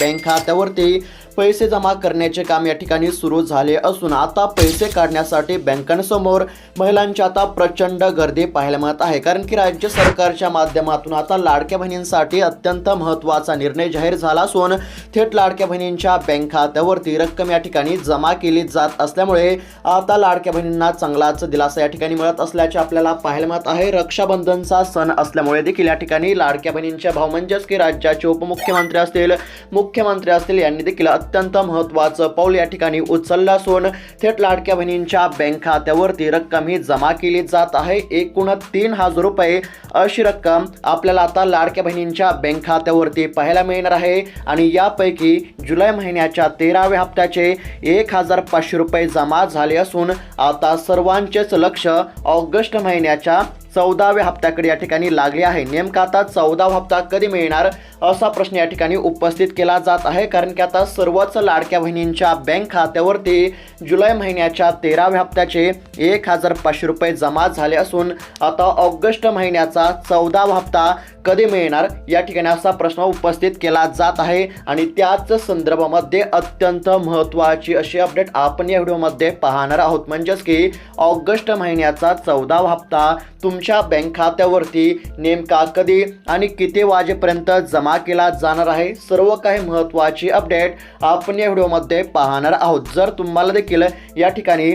Bank खात्यावरती पैसे जमा करण्याचे काम या ठिकाणी सुरू झाले असून आता पैसे काढण्यासाठी बँकांसमोर महिलांची आता प्रचंड गर्दी पाहायला मिळत आहे. कारण की राज्य सरकारच्या माध्यमातून आता लाडक्या बहिणींसाठी अत्यंत महत्त्वाचा निर्णय जाहीर झाला असून थेट लाडक्या बहिणींच्या बँक खात्यावरती रक्कम या ठिकाणी जमा केली जात असल्यामुळे आता लाडक्या बहिणींना चांगलाच दिलासा या ठिकाणी मिळत असल्याचे आपल्याला पाहायला मिळत आहे. रक्षाबंधनचा सण असल्यामुळे देखील या ठिकाणी लाडक्या बहिणींच्या भाव म्हणजेच की राज्याचे उपमुख्यमंत्री असतील मुख्यमंत्री असतील यांनी देखील अत्यंत महत्त्वाचं पाऊल या ठिकाणी उचललं असून थेट लाडक्या बहिणींच्या बँक खात्यावरती रक्कम ही जमा केली जात आहे. एकूण तीन हजार रुपये अशी रक्कम आपल्याला आता लाडक्या बहिणींच्या बँक खात्यावरती पाहायला मिळणार आहे. आणि यापैकी जुलै महिन्याच्या तेराव्या हप्त्याचे एक हजार पाचशे रुपये जमा झाले असून आता सर्वांचेच लक्ष ऑगस्ट महिन्याच्या चौदाव्या हप्त्याकडे या ठिकाणी लागले आहे. नेमका आता चौदावा हप्ता कधी मिळणार असा प्रश्न या ठिकाणी उपस्थित केला जात आहे. कारण की आता सर्वच लाडक्या बहिणींच्या बँक खात्यावरती जुलै महिन्याच्या तेराव्या हप्त्याचे एक हजार पाचशे रुपये जमा झाले असून आता ऑगस्ट महिन्याचा चौदावा हप्ता कधी मिळणार या ठिकाणी असा प्रश्न उपस्थित केला जात आहे. आणि त्याच संदर्भामध्ये अत्यंत महत्त्वाची अशी अपडेट आपण या व्हिडिओमध्ये पाहणार आहोत. म्हणजेच की ऑगस्ट महिन्याचा चौदावा हप्ता तुमच्या बँक खात्यावरती नेमका कधी आणि किती वाजेपर्यंत जमा केला जाणार आहे? सर्व काही महत्त्वाची अपडेट आपण या व्हिडिओमध्ये पाहणार आहोत. जर तुम्हाला देखील या ठिकाणी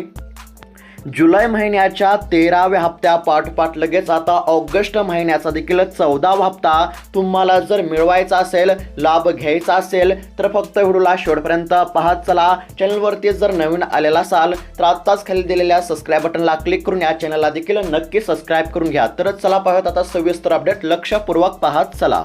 जुलै महिन्याच्या तेराव्या हप्त्या पाठोपाठ लगेच आता ऑगस्ट महिन्याचा देखील चौदावा हप्ता तुम्हाला जर मिळवायचा असेल लाभ घ्यायचा असेल तर फक्त व्हिडिओला शेवटपर्यंत पाहत चला. चॅनलवरती जर नवीन आलेला असाल तर आत्ताच खाली दिलेल्या सबस्क्राईब बटनला क्लिक करून या चॅनलला देखील नक्की सबस्क्राईब करून घ्या. तरच चला पाहत आता सविस्तर अपडेट लक्षपूर्वक पाहत चला.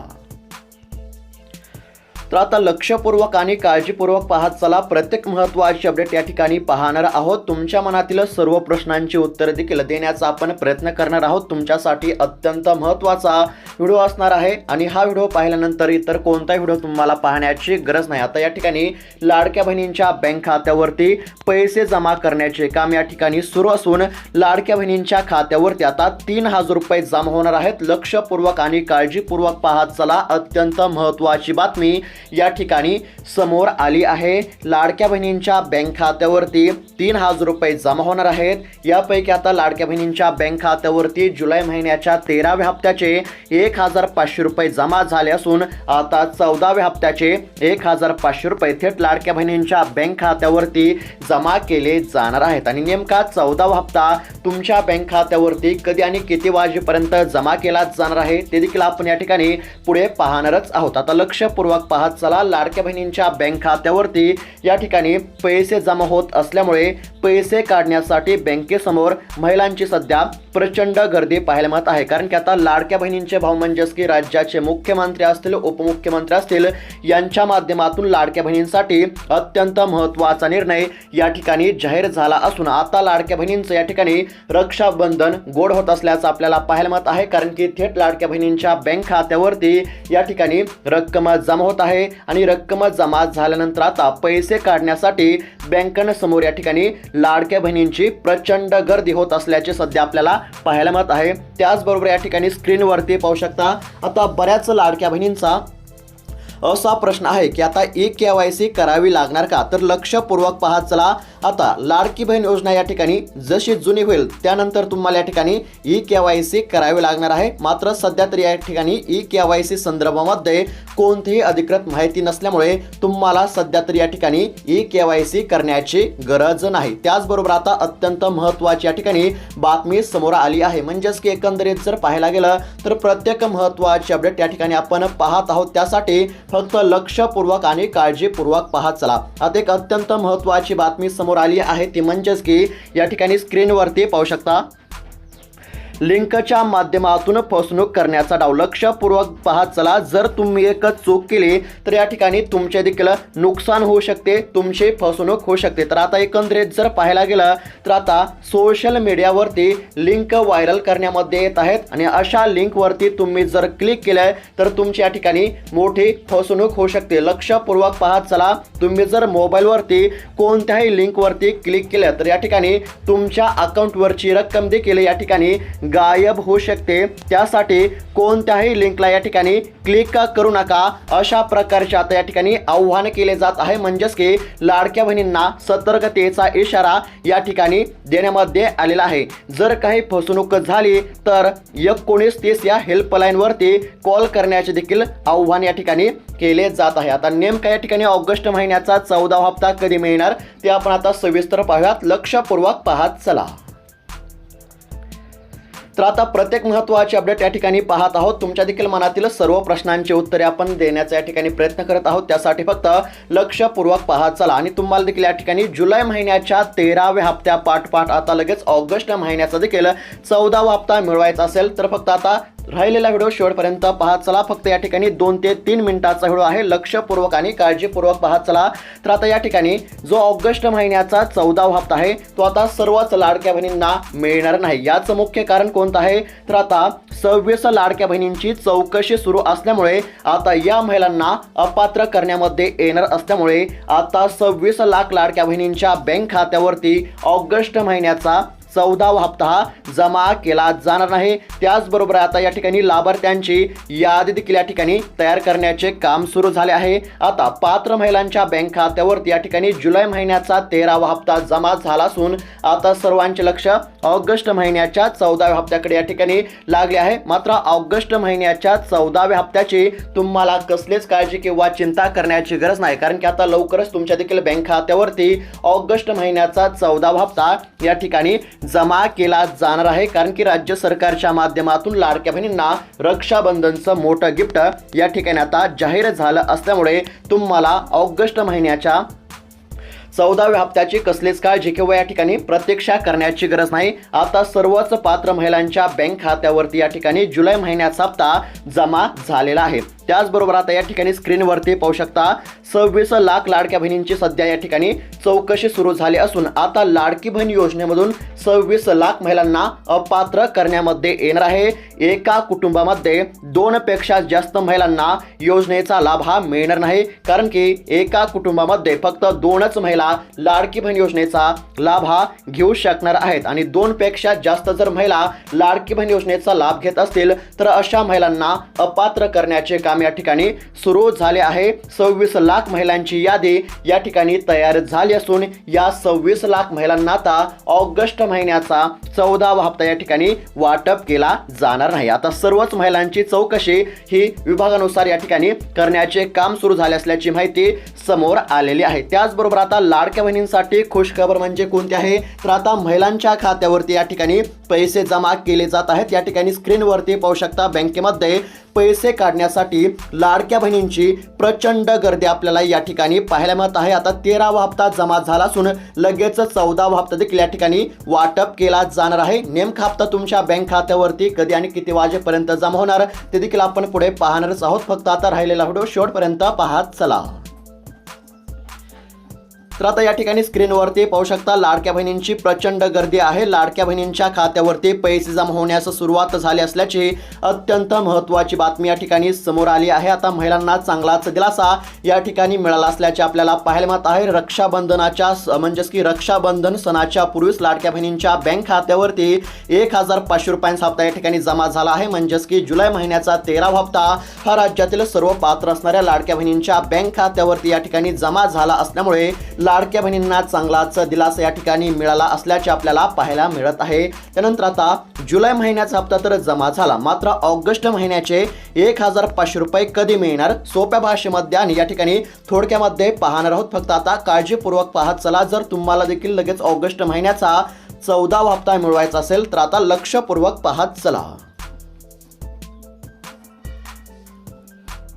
तर आता लक्षपूर्वक आणि काळजीपूर्वक पाहत चला. प्रत्येक महत्त्वाची अपडेट या ठिकाणी पाहणार आहोत. तुमच्या मनातील सर्व प्रश्नांची उत्तरे देखील देण्याचा आपण प्रयत्न करणार आहोत. तुमच्यासाठी अत्यंत महत्त्वाचा व्हिडिओ असणार आहे. आणि हा व्हिडिओ पाहिल्यानंतर इतर कोणताही व्हिडिओ तुम्हाला पाहण्याची गरज नाही. आता या ठिकाणी लाडक्या बहिणींच्या बँक खात्यावरती पैसे जमा करण्याचे काम या ठिकाणी सुरू असून लाडक्या बहिणींच्या खात्यावरती आता तीन हजार रुपये जमा होणार आहेत. लक्षपूर्वक आणि काळजीपूर्वक पाहत चला. अत्यंत महत्त्वाची बातमी या ठिकाणी समोर आली आहे. लाडक्या बहिणींच्या बँक खात्यावरती तीन हजार रुपये जमा होणार आहेत. यापैकी आता लाडक्या बहिणींच्या बँक खात्यावरती जुलै महिन्याच्या तेराव्या हप्त्याचे एक हजार पाचशे रुपये जमा झाले असून आता चौदाव्या हप्त्याचे एक हजार पाचशे रुपये थेट लाडक्या बहिणींच्या बँक खात्यावरती जमा केले जाणार आहेत. आणि नेमका चौदावा हप्ता तुमच्या बँक खात्यावरती कधी आणि किती वाजेपर्यंत जमा केला जाणार आहे ते देखील आपण या ठिकाणी पुढे पाहणारच आहोत. आता लक्षपूर्वक पाहत चला. लाडक्या बहिणींच्या बँक खात्यावरती या ठिकाणी पैसे जमा होत असल्यामुळे पैसे काढण्यासाठी बँकेसमोर महिलांची सध्या प्रचंड गर्दी पाहायला मिळत आहे. कारण की आता लाडक्या बहिणींचे भाव म्हणजेच की राज्याचे मुख्यमंत्री असतील उपमुख्यमंत्री असतील यांच्या माध्यमातून लाडक्या बहिणींसाठी अत्यंत महत्त्वाचा निर्णय या ठिकाणी जाहीर झाला असून आता लाडक्या बहिणींचं या ठिकाणी रक्षाबंधन गोड होत असल्याचं आपल्याला पाहायला मिळत आहे. कारण की थेट लाडक्या बहिणींच्या बँक खात्यावरती या ठिकाणी रक्कम जमा होत आहे. आणि रक्कम जमा झाल्यानंतर आता पैसे काढण्यासाठी बँकांसमोर या ठिकाणी लाडक्या बहिणींची प्रचंड गर्दी होत असल्याचे सध्या आपल्याला पाहायला मिळत आहे. त्याचबरोबर या ठिकाणी स्क्रीनवरती पाहू शकता आता बऱ्याच लाडक्या बहिणींचा असा प्रश्न आहे की आता ई के वाय सी करावी लागणार का? तर लक्षपूर्वक पाहत चला. आता लाडकी बहीण योजना या ठिकाणी जशी जुनी होईल त्यानंतर तुम्हाला या ठिकाणी ई के वाय सी करावी लागणार आहे. मात्र सध्या तरी या ठिकाणी ई के वाय सी संदर्भामध्ये कोणतीही अधिकृत माहिती नसल्यामुळे तुम्हाला सध्या तरी या ठिकाणी ई के वाय सी करण्याची गरज नाही. त्याचबरोबर आता अत्यंत महत्त्वाची या ठिकाणी बातमी समोर आली आहे. म्हणजेच की एकंदरीत जर पाहायला गेलं तर प्रत्येक महत्त्वाची अपडेट या ठिकाणी आपण पाहत आहोत. त्यासाठी फक्त लक्षपूर्वक आणि काळजीपूर्वक पाहत चला. आता एक अत्यंत महत्त्वाची बातमी समोर आली आहे. ती म्हणजेच की या ठिकाणी स्क्रीनवरती पाहू शकता. लिंकच्या माध्यमातून फसवणूक करण्याचा डाव लक्षपूर्वक पाहत चला. जर तुम्ही एक चूक केली तर या ठिकाणी तुमचे देखील नुकसान होऊ शकते तुमची फसवणूक होऊ शकते. तर आता एकंदरीत जर पाहायला गेलं तर आता सोशल मीडियावरती लिंक व्हायरल करण्यामध्ये येत आहेत. आणि अशा लिंकवरती तुम्ही जर क्लिक केलं तर तुमची या ठिकाणी मोठी फसवणूक होऊ शकते. लक्षपूर्वक पाहत चला. तुम्ही जर मोबाईलवरती कोणत्याही लिंकवरती क्लिक केलं तर या ठिकाणी तुमच्या अकाउंटवरची रक्कम देखील या ठिकाणी गायब होऊ शकते. त्यासाठी कोणत्याही लिंकला या ठिकाणी क्लिक करू नका. अशा प्रकारचे आता या ठिकाणी आव्हान केले जात आहे. म्हणजेच की लाडक्या बहिणींना सतर्कतेचा इशारा या ठिकाणी देण्यामध्ये आलेला आहे. जर काही फसवणूक झाली तर एकोणीस तीस या हेल्पलाईनवरती कॉल करण्याचे देखील आव्हान या ठिकाणी केले जात आहे. आता नेमका या ठिकाणी ऑगस्ट महिन्याचा चौदा हप्ता कधी मिळणार? ते आपण आता सविस्तर पाहूयात. लक्षपूर्वक पाहत चला. तर आता प्रत्येक महत्त्वाची अपडेट या ठिकाणी पाहत आहोत. तुमच्या देखील मनातील सर्व प्रश्नांची उत्तरे आपण देण्याचा या ठिकाणी प्रयत्न करत आहोत. त्यासाठी फक्त लक्षपूर्वक पाहत चला. आणि तुम्हाला देखील या ठिकाणी जुलै महिन्याच्या तेराव्या हप्त्या पाठपाठ आता लगेच ऑगस्ट महिन्याचा देखील चौदावा हप्ता मिळवायचा असेल तर फक्त आता राहिलेला व्हिडिओ शेवटपर्यंत पाहत चला. फक्त या ठिकाणी दोन ते तीन मिनिटाचा व्हिडिओ आहे. लक्षपूर्वक आणि काळजीपूर्वक पाहत चला. तर आता या ठिकाणी जो ऑगस्ट महिन्याचा चौदावा हप्ता आहे तो आता सर्वच लाडक्या बहिणींना मिळणार नाही. याचं मुख्य कारण कोणतं आहे? तर आता सव्वीस लाडक्या बहिणींची चौकशी सुरू असल्यामुळे आता या महिलांना अपात्र करण्यामध्ये येणार असल्यामुळे आता सव्वीस लाख लाडक्या बहिणींच्या बँक खात्यावरती ऑगस्ट महिन्याचा चौदावा हप्ता हा जमा केला जाणार नाही. त्याचबरोबर आता या ठिकाणी लाभार्थ्यांची यादी देखील या ठिकाणी तयार करण्याचे काम सुरू झाले आहे. आता पात्र महिलांच्या बँक खात्यावरती या ठिकाणी जुलै महिन्याचा तेरावा हप्ता जमा झाला असून आता सर्वांचे लक्ष ऑगस्ट महिन्याच्या चौदाव्या हप्त्याकडे या ठिकाणी लागले आहे. मात्र ऑगस्ट महिन्याच्या चौदाव्या हप्त्याची तुम्हाला कसलीच काळजी किंवा चिंता करण्याची गरज नाही. कारण की आता लवकरच तुमच्या देखील बँक खात्यावरती ऑगस्ट महिन्याचा चौदावा हप्ता या ठिकाणी जमा केला जाणार आहे. कारण की राज्य सरकारच्या माध्यमातून लाडक्या बहिणींना रक्षाबंधनचं मोठं गिफ्ट या ठिकाणी आता जाहीर झालं असल्यामुळे तुम्हाला ऑगस्ट महिन्याच्या चौदाव्या हप्त्याची कसलीच काळजी किंवा या ठिकाणी प्रतीक्षा करण्याची गरज नाही. आता सर्वच पात्र महिलांच्या बँक खात्यावरती या ठिकाणी जुलै महिन्याचा हप्ता जमा झालेला आहे. त्याचबरोबर आता या ठिकाणी स्क्रीनवरती पाहू शकता सव्वीस लाख लाडक्या बहिणींची सध्या या ठिकाणी चौकशी सुरू झाली असून आता लाडकी बहीण योजनेमधून सव्वीस लाख महिलांना अपात्र करण्यामध्ये येणार आहे. एका कुटुंबामध्ये दोनपेक्षा जास्त महिलांना योजनेचा लाभ हा मिळणार नाही कारण की एका कुटुंबामध्ये फक्त दोनच महिला लाडकी बहीण योजनेचा लाभ हा घेऊ शकणार आहेत. आणि दोनपेक्षा जास्त जर महिला लाडकी बहीण योजनेचा लाभ घेत असतील तर अशा महिलांना अपात्र करण्याचे काम या ठिकाणी सुरू झाले आहे. सव्वीस लाख महिलांची यादी या ठिकाणी तयार झाली असून या सव्वीस लाख महिलांना आता ऑगस्ट महिन्याचा चौदावा हप्ता या ठिकाणी वाटप केला जाणार नाही. आता सर्वच महिलांची चौकशी ही विभागानुसार या ठिकाणी करण्याचे काम सुरू झाले असल्याची माहिती समोर आलेली आहे. त्याचबरोबर आता लाडक्या बहिणींसाठी खुश खबर म्हणजे कोणती आहे? तर आता महिलांच्या खात्यावरती या ठिकाणी पैसे जमा केले जात आहेत. या ठिकाणी स्क्रीनवरती पाहू शकता बँकेमध्ये पैसे काढण्यासाठी लाडक्या बहिणींची प्रचंड गर्दी आपल्याला या ठिकाणी पाहायला मिळत आहे. आता तेरावा हप्ता जमा झाला असून लगेच चौदावा हप्ता देखील या ठिकाणी वाटप केला जाणार आहे. नेमका हप्ता तुमच्या बँक खात्यावरती कधी आणि किती वाजेपर्यंत जमा होणार ते देखील आपण पुढे पाहणारच आहोत. फक्त आता राहिलेला व्हिडिओ शेवटपर्यंत पाहत चला. तर आता या ठिकाणी स्क्रीनवरती पाहू शकता लाडक्या बहिणींची प्रचंड गर्दी आहे. लाडक्या बहिणींच्या खात्यावरती पैसे जमा होण्यास सुरुवात झाली असल्याची अत्यंत महत्त्वाची बातमी या ठिकाणी समोर आली आहे. आता महिलांना चांगलाच दिलासा या ठिकाणी मिळाला असल्याचे आपल्याला पाहायला मिळत आहे. रक्षाबंधनाच्या स- म्हणजेच की रक्षाबंधन सणाच्या पूर्वीच लाडक्या बहिणींच्या बँक खात्यावरती एक हजार पाचशे रुपयांचा हप्ता या ठिकाणी जमा झाला आहे. म्हणजेच की जुलै महिन्याचा तेरावा हप्ता हा राज्यातील सर्व पात्र असणाऱ्या लाडक्या बहिणींच्या बँक खात्यावरती या ठिकाणी जमा झाला असल्यामुळे लाडक्या बहिणींना चांगलाच दिलासा या ठिकाणी मिळाला असल्याचे आपल्याला पाहायला मिळत आहे. त्यानंतर आता जुलै महिन्याचा हप्ता तर जमा झाला. मात्र ऑगस्ट महिन्याचे एक हजार पाचशे रुपये कधी मिळणार? सोप्या भाषेमध्ये आणि या ठिकाणी थोडक्यामध्ये पाहणार आहोत. फक्त आता काळजीपूर्वक पाहत चला. जर तुम्हाला देखील लगेच ऑगस्ट महिन्याचा चौदावा हप्ता मिळवायचा असेल तर आता लक्षपूर्वक पाहत चला.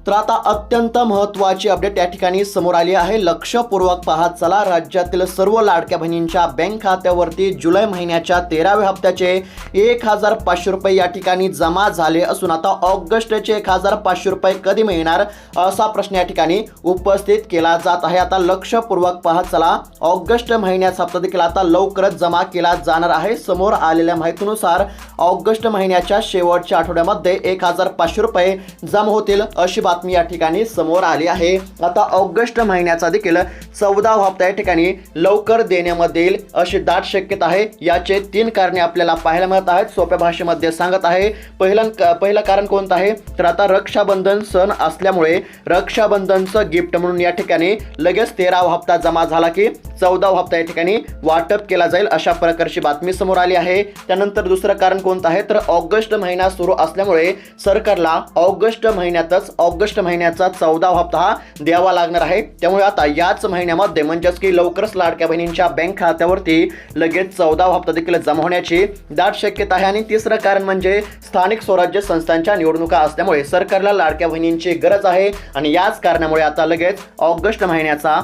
तर आता अत्यंत महत्त्वाची अपडेट या ठिकाणी समोर आली आहे. लक्षपूर्वक पाहत चला राज्यातील सर्व लाडक्या बहिणींच्या बँक खात्यावरती जुलै महिन्याच्या तेराव्या हप्त्याचे एक हजार पाचशे रुपये या ठिकाणी जमा झाले असून आता ऑगस्टचे एक हजार पाचशे रुपये कधी मिळणार असा प्रश्न या ठिकाणी उपस्थित केला जात आहे. आता लक्षपूर्वक पाहत चला ऑगस्ट महिन्याचा हप्ता देखील आता लवकरच जमा केला जाणार आहे. समोर आलेल्या माहितीनुसार ऑगस्ट महिन्याच्या शेवटच्या आठवड्यामध्ये एक हजार पाचशे रुपये जमा होतील अशी बातमी बातमी या ठिकाणी समोर आली आहे. आता ऑगस्ट महिन्याचा देखील चौदा हप्ता या ठिकाणी लवकर देण्यामध्ये येईल अशी दाट शक्यता आहे. याचे तीन कारणे आपल्याला पाहायला मिळत आहेत. सोप्या भाषेमध्ये सांगत आहे पहिलं पहिलं कारण कोणतं आहे? तर आता रक्षाबंधन सण असल्यामुळे रक्षाबंधनचं गिफ्ट म्हणून या ठिकाणी लगेच तेरावा हप्ता जमा झाला की चौदावा हप्ता या ठिकाणी वाटप केला जाईल अशा प्रकारची बातमी समोर आली आहे. त्यानंतर दुसरं कारण कोणतं आहे? तर ऑगस्ट महिना सुरू असल्यामुळे सरकारला ऑगस्ट महिन्यातच ऑगस्ट महिन्याचा चौदावा हप्ता हा द्यावा लागणार आहे. त्यामुळे आता याच महिन्यामध्ये म्हणजेच की लवकरच लाडक्या बहिणींच्या बँक खात्यावरती लगेच चौदावा हप्ता देखील जमा होण्याची दाट शक्यता आहे. आणि तिसरं कारण म्हणजे स्थानिक स्वराज्य संस्थांच्या निवडणुका असल्यामुळे सरकारला लाडक्या बहिणींची गरज आहे. आणि याच कारणामुळे आता लगेच ऑगस्ट महिन्याचा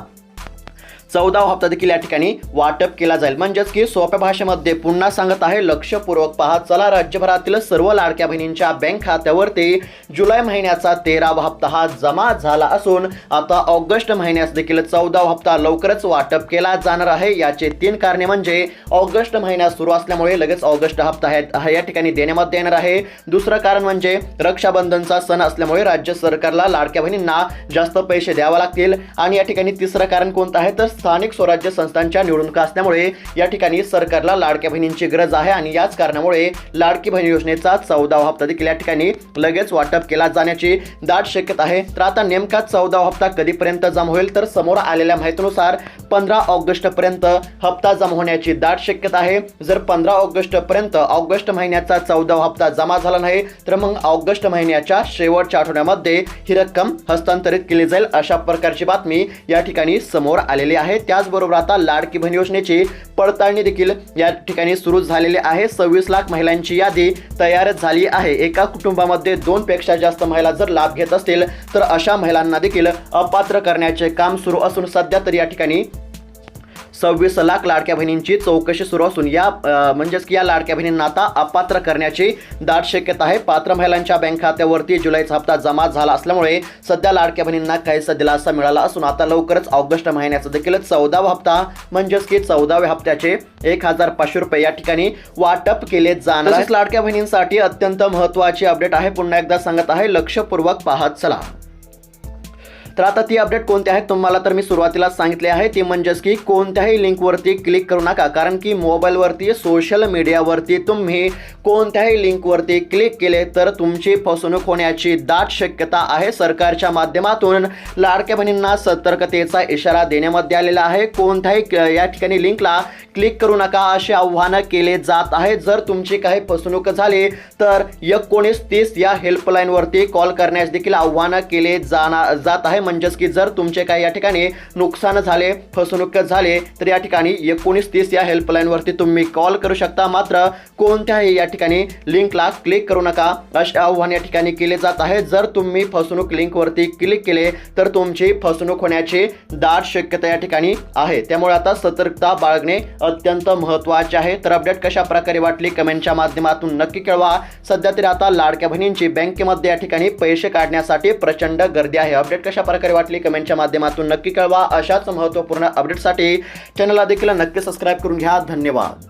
चौदावा हप्ता देखील या ठिकाणी वाटप केला जाईल. म्हणजेच की सोप्या भाषेमध्ये पुन्हा सांगत आहे लक्षपूर्वक पहा. चला राज्यभरातील सर्व लाडक्या बहिणींच्या बँक खात्यावरती जुलै महिन्याचा तेरावा हप्ता हा जमा झाला असून आता ऑगस्ट महिन्यास देखील चौदावा हप्ता लवकरच वाटप केला जाणार आहे. याचे तीन कारणे म्हणजे ऑगस्ट महिना सुरू असल्यामुळे लगेच ऑगस्ट हप्ता हा या ठिकाणी देण्यामध्ये येणार आहे. दुसरं कारण म्हणजे रक्षाबंधनचा सण असल्यामुळे राज्य सरकारला लाडक्या बहिणींना जास्त पैसे द्यावे लागतील. आणि या ठिकाणी तिसरं कारण कोणतं आहे? तर स्थानिक स्वराज्य संस्थांच्या निवडणुका असल्यामुळे या ठिकाणी सरकारला लाडक्या बहिणींची गरज आहे आणि याच कारणामुळे लाडकी बहीण योजनेचा चौदावा हप्ता देखील या ठिकाणी लगेच वाटप केला जाण्याची दाट शक्यता आहे. तर आता नेमका चौदावा हप्ता कधीपर्यंत जमा होईल? तर समोर आलेल्या माहितीनुसार पंधरा ऑगस्ट पर्यंत हप्ता जमा होण्याची दाट शक्यता आहे. जर पंधरा ऑगस्ट पर्यंत ऑगस्ट महिन्याचा चौदावा हप्ता जमा झाला नाही तर मग ऑगस्ट महिन्याच्या शेवटच्या आठवड्यामध्ये ही रक्कम हस्तांतरित केली जाईल अशा प्रकारची बातमी या ठिकाणी समोर आलेली आहे. आहे. त्याचबरोबर आता लाडकी बहीण योजनेची पडताळणी देखील या ठिकाणी सुरू झालेली आहे. सव्वीस लाख महिलांची यादी तयार झाली आहे. एका कुटुंबामध्ये दोनपेक्षा जास्त महिला जर लाभ घेत असतील तर अशा महिलांना देखील अपात्र करण्याचे काम सुरू असून सध्या तरी या ठिकाणी सव्वीस लाख लाडक्या बहिणींची चौकशी सुरू असून या म्हणजेच की या लाडक्या बहिणींना आता अपात्र करण्याची दाट शक्यता आहे. पात्र महिलांच्या बँक खात्यावरती जुलैचा हप्ता जमा झाला असल्यामुळे सध्या लाडक्या बहिणींना काहीसा दिलासा मिळाला असून आता लवकरच ऑगस्ट महिन्याचा देखील चौदावा हप्ता म्हणजेच की चौदाव्या हप्त्याचे एक हजार पाचशे रुपये या ठिकाणी वाटप केले जाणार लाडक्या बहिणींसाठी अत्यंत महत्त्वाची अपडेट आहे. पुन्हा एकदा सांगत आहे लक्षपूर्वक पाहत चला. तर आता ती अपडेट कोणती आहेत तुम्हाला तर मी सुरुवातीला सांगितले आहे ती म्हणजेच की कोणत्याही लिंकवरती क्लिक करू नका कारण की मोबाईलवरती सोशल मीडियावरती तुम्ही कोणत्याही लिंकवरती क्लिक केले तर तुमची फसवणूक होण्याची दाट शक्यता आहे. सरकारच्या माध्यमातून लाडक्या बहिणींना सतर्कतेचा इशारा देण्यामध्ये आलेला आहे. कोणत्याही या ठिकाणी लिंकला क्लिक करू नका असे आव्हानं केले जात आहे जर तुमची काही फसवणूक झाली तर एकोणीस तीस या हेल्पलाईनवरती कॉल करण्यास देखील आव्हानं केले जाणार जात आहे. म्हणजेच की जर तुमचे काही या ठिकाणी नुकसान झाले फसवणूक झाले तर या ठिकाणी एकोणीस तीस या हेल्पलाईनवरती तुम्ही कॉल करू शकता. मात्र कोणत्याही या ठिकाणी लिंकला क्लिक करू नका. असे आव्हान या ठिकाणी केले जात आहे. जर तुम्ही फसवणूक लिंकवरती क्लिक केले तर तुमची फसवणूक होण्याची दाट शक्यता या ठिकाणी आहे. त्यामुळे आता सतर्कता बाळगणे अत्यंत महत्त्वाचे आहे. तर अपडेट कशा प्रकारे वाटली कमेंटच्या माध्यमातून नक्की कळवा. सध्या तरी आता लाडक्या बहिणींची बँकेमध्ये या ठिकाणी पैसे काढण्यासाठी प्रचंड गर्दी आहे. अपडेट कशा प्रकारे वाटली कमेंटच्या माध्यमातून नक्की कळवा. अशाच महत्त्वपूर्ण अपडेटसाठी चॅनलला देखील नक्की सबस्क्राईब करून घ्या. धन्यवाद.